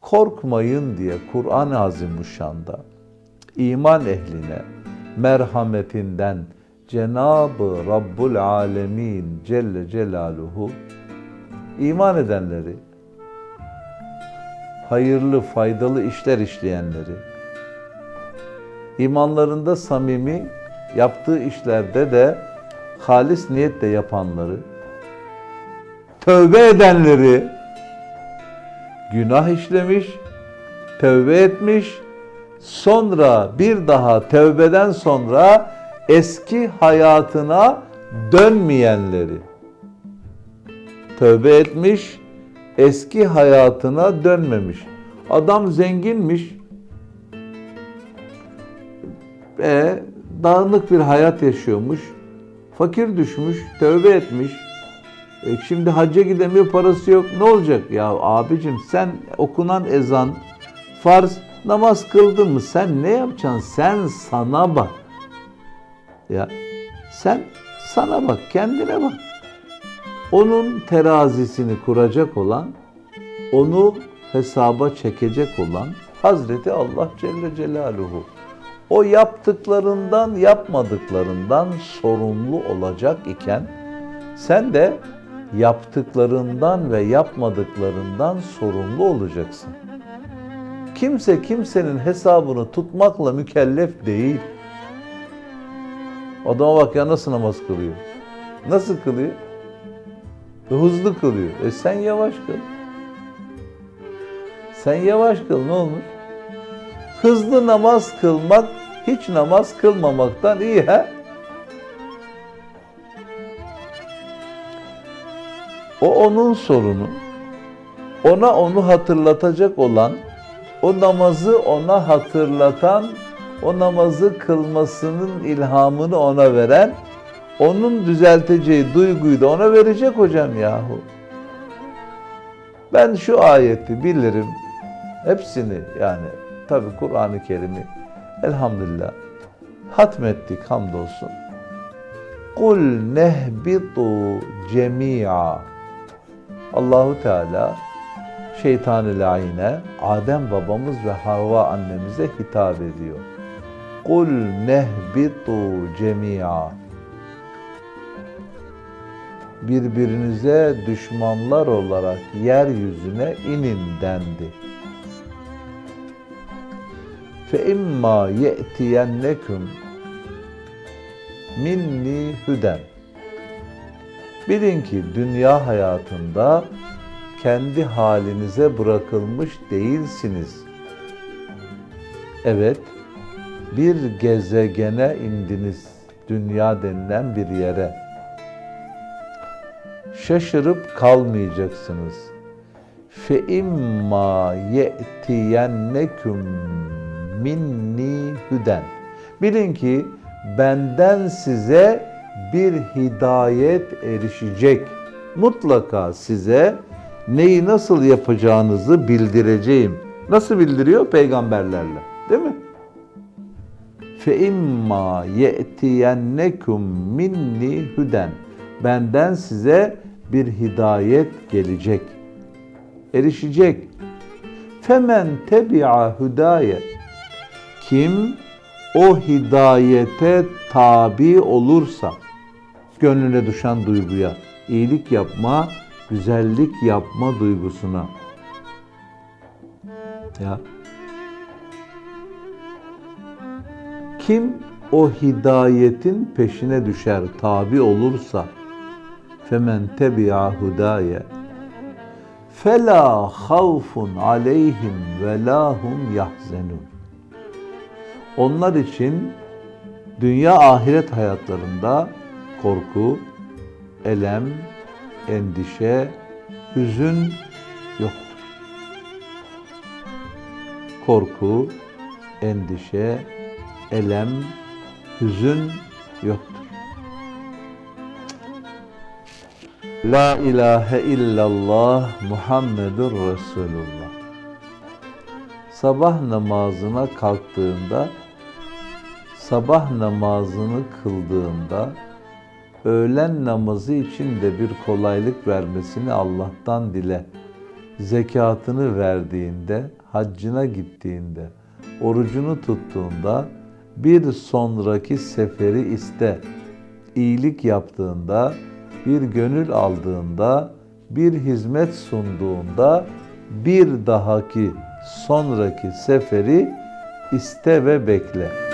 korkmayın diye Kur'an-ı Azimuşşan'da iman ehline merhametinden Cenab-ı Rabbul Alemin Celle Celaluhu iman edenleri, hayırlı, faydalı işler işleyenleri, imanlarında samimi, yaptığı işlerde de halis niyetle yapanları, tövbe edenleri, günah işlemiş, tövbe etmiş, sonra bir daha tövbeden sonra eski hayatına dönmeyenleri, tövbe etmiş, eski hayatına dönmemiş. Adam zenginmiş, e, dağınık bir hayat yaşıyormuş, fakir düşmüş, tövbe etmiş. E, şimdi hacca gidemiyor, parası yok. Ne olacak? Ya abicim sen okunan ezan, farz, namaz kıldın mı? Sen ne yapacaksın? Sen sana bak. Ya sen sana bak, kendine bak. Onun terazisini kuracak olan, onu hesaba çekecek olan Hazreti Allah Celle Celaluhu. O yaptıklarından, yapmadıklarından sorumlu olacak iken sen de yaptıklarından ve yapmadıklarından sorumlu olacaksın. Kimse kimsenin hesabını tutmakla mükellef değil. Adama bak ya nasıl namaz kılıyor. Nasıl kılıyor? E, hızlı kılıyor. E sen yavaş kıl. Sen yavaş kıl ne olmuş? Hızlı namaz kılmak hiç namaz kılmamaktan iyi he? O onun sorunu. Ona onu hatırlatacak olan, o namazı ona hatırlatan, o namazı kılmasının ilhamını ona veren, onun düzelteceği duyguyu da ona verecek hocam yahu. Ben şu ayeti bilirim. Hepsini yani tabi Kur'an-ı Kerim'i elhamdülillah hatmettik hamdolsun. Kul nehbitu cemi'a. Allahu Teala şeytan-ı laine Adem babamız ve Havva annemize hitap ediyor. Kul nehbitu cemi'a. Birbirinize düşmanlar olarak yeryüzüne inin dendi. Fe imma ye'tiyennekum minni hüden. Bilin ki dünya hayatında kendi halinize bırakılmış değilsiniz. Evet, bir gezegene indiniz, dünya denilen bir yere. Şaşırıp kalmayacaksınız. Fe imma ye'tiyennekum minni hüden. Bilin ki benden size bir hidayet erişecek. Mutlaka size neyi nasıl yapacağınızı bildireceğim. Nasıl bildiriyor? Peygamberlerle. Değil mi? Fe imma ye'tiyennekum minni hüden. Benden size bir hidayet gelecek. Erişecek. Femen tebi'a hüdaye. Kim o hidayete tabi olursa, gönlüne düşen duyguya, iyilik yapma, güzellik yapma duygusuna. Ya. Kim o hidayetin peşine düşer, tabi olursa, femen tebi'a hudaye, fela havfun aleyhim ve lahum yahzenun. Onlar için dünya ahiret hayatlarında korku, elem, endişe, hüzün yoktur. Korku, endişe, elem, hüzün yoktur. La ilahe illallah Muhammedur Resulullah. Sabah namazına kalktığında, sabah namazını kıldığında, öğlen namazı için de bir kolaylık vermesini Allah'tan dile. zekatını verdiğinde, haccına gittiğinde, orucunu tuttuğunda bir sonraki seferi iste. İyilik yaptığında, bir gönül aldığında, bir hizmet sunduğunda bir dahaki sonraki seferi iste ve bekle.